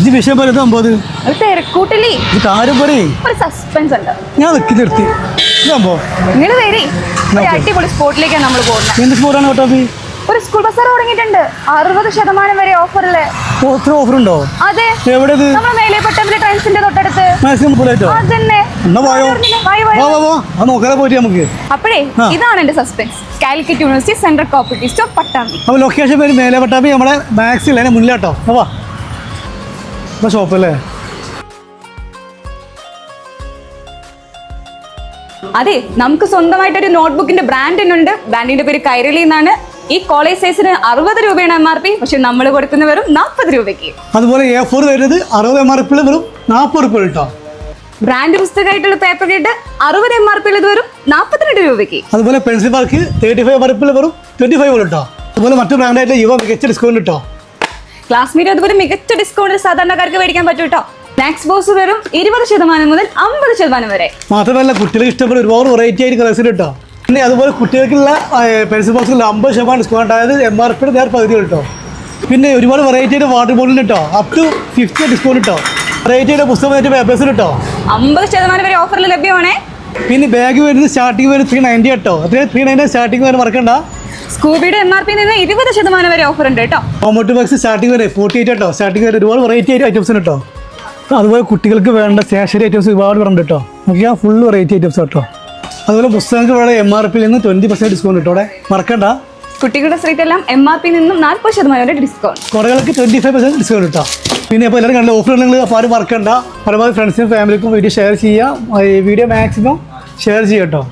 ഇത് വിഷയം പോലെ അത് ഒരു തിരക്കൂട്ടില്ലേ ഇത് കാര്യം പറയേ. ഒരു സസ്പെൻസ് ഉണ്ട്. ഞാൻ നിൽക്കി നിർത്തി സംഭവം നിങ്ങൾ വരി. ഒരു അടിപൊളി സ്പോട്ടിലേക്കാണ് നമ്മൾ പോകുന്നത് എന്ത് സ്പോട്ടാണ് കേട്ടോ ഒരു സ്കൂൾ ബസ് തുടങ്ങിയിട്ടുണ്ട് അറുപത് ശതമാനം വരെ ഓഫറിൽ ഓഫർ ഉണ്ടോ? അതെ. എവിടെ ഇത് നമ്മൾ മേലെ പട്ടമ്പിലെ തൊട്ടടുത്ത് അപ്പോഴേ ഇതാണ് എന്റെ suspense Calicut university central cooperative store Pattambi. Location പേര് മേലെ പട്ടാമ്പി നമ്മുടെ മാക്സിൽ മുന്നിലാട്ടോ. ഇപ്പൊ ഷോപ്പല്ലേ അതെ നമുക്ക് സ്വന്തമായിട്ട് ഒരു നോട്ട്ബുക്കിന്റെ ബ്രാൻഡ് തന്നെ ഉണ്ട്. ബ്രാൻഡിന്റെ പേര് കൈരളി എന്നാണ്. ഈ കോളേജ് സൈസിന് അറുപത് രൂപയാണ് എം ആർ പി പക്ഷെ നമ്മൾ കൊടുക്കുന്ന വെറും നാൽപ്പത് രൂപയ്ക്ക്. അതുപോലെ എ ഫോർ വരുന്നത് അറുപത് എം ആർ പിയിൽ വെറും നാൽപ്പത് രൂപ കേട്ടോ. ബ്രാൻഡ് പുസ്തകമായിട്ടുള്ള പേപ്പർ കേട്ട് അറുപത് എം ആർ പിയിൽ ഇത് വെറും നാൽപ്പത്തിരണ്ട് രൂപയ്ക്ക്. അതുപോലെ pencil park thirty five M R പിയിൽ വെറും ട്വന്റി ഫൈവ് കേട്ടോ. അതുപോലെ മറ്റു ബ്രാൻഡായിട്ട് യുവ മികച്ച ഡിസ്കൗണ്ട് കിട്ടോ. ക്ലാസ്മേറ്റ് അതുപോലെ മികച്ച ഡിസ്കൗണ്ടിൽ സാധാരണക്കാർക്ക് മേടിക്കാൻ പറ്റൂട്ടോ കേട്ടോ ബോസ് ബോക്സ് വെറും ഇരുപത് ശതമാനം മുതൽ അമ്പത് ശതമാനം വരെ. മാത്രമല്ല കുട്ടികൾക്ക് ഇഷ്ടപ്പെടുന്ന ഒരുപാട് വെറൈറ്റി ആയിട്ട് കളേഴ്സ് കിട്ടോ പിന്നെ അതുപോലെ കുട്ടികൾക്കുള്ള പെൻസിൽ ബോക്സിൽ അമ്പത് ശതമാനം ഡിസ്കൗണ്ട് ആയത് എം ആർ പിയുടെ നേരെ പകുതി കിട്ടോ പിന്നെ ഒരുപാട് വെറൈറ്റി ആയിട്ട് വാട്ടർ ബോട്ടിൽ കിട്ടോ അപ് ടു ഫിഫ്റ്റി ഡിസ്കൗണ്ട് കിട്ടോ വെറൈറ്റി ആയിട്ട് പുസ്തകം പേപ്പേഴ്സ് കിട്ടോ അമ്പത് ശതമാനം വരെ ഓഫറിൽ ലഭ്യമാണ്. പിന്നെ ബാഗ് വരുന്നത് സ്റ്റാർട്ടിങ് വരുന്നത് ത്രീ നയന്റി കേട്ടോ അത്രയും ത്രീ നയന്റി സ്റ്റാർട്ടിങ് വരെ മറക്കണ്ട. സ്കൂബിയുടെ എം ആർ പി നിന്ന് ഇരുപത് ശതമാനം വരെ ഓഫർ ഉണ്ട് കേട്ടോ. കോമോട്ട് ബാഗ്സ് സ്റ്റാർട്ടിങ് വരെ ഫോർട്ടി എയ്റ്റ് കേട്ടോ. സ്റ്റാർട്ടിങ് വരെ ഒരുപാട് വെറൈറ്റി ആയിട്ട് ഐറ്റംസ് കേട്ടോ. അതുപോലെ കുട്ടികൾക്ക് വേണ്ട സ്റ്റേഷനറി ഐറ്റംസ് ഒരുപാട് ഉണ്ട് കേട്ടോ. നോക്കിയാൽ ഫുൾ വെറൈറ്റി ഐറ്റംസ് കേട്ടോ. അതുപോലെ പുസ്തകങ്ങൾക്ക് വേണ്ട എം ആർ പിയിൽ നിന്ന് ട്വന്റി പെർസെന്റ് ഡിസ്കൗണ്ട് കിട്ടോ. മറക്കണ്ട. കുട്ടികളുടെ സ്ത്രീക്കെല്ലാം എല്ലാം എം ആർ പി നിന്നും നാൽപ്പത് ശതമാനം വരെ ഡിസ്കൗണ്ട് കുറകൾക്ക് ട്വന്റി ഫൈവ് പെർസെന്റ് ഡിസ്കൗണ്ട് കിട്ടോ. പിന്നെ ഇപ്പോൾ എല്ലാവരും കണ്ട ഓഫർ നിങ്ങൾ അപ്പോൾ ആരും മറക്കണ്ട. പരമാവധി ഫ്രണ്ട്സിനും ഫാമിലിക്കും വീഡിയോ ഷെയർ ചെയ്യുക. ഈ വീഡിയോ മാക്സിമം ഷെയർ ചെയ്യുക കേട്ടോ.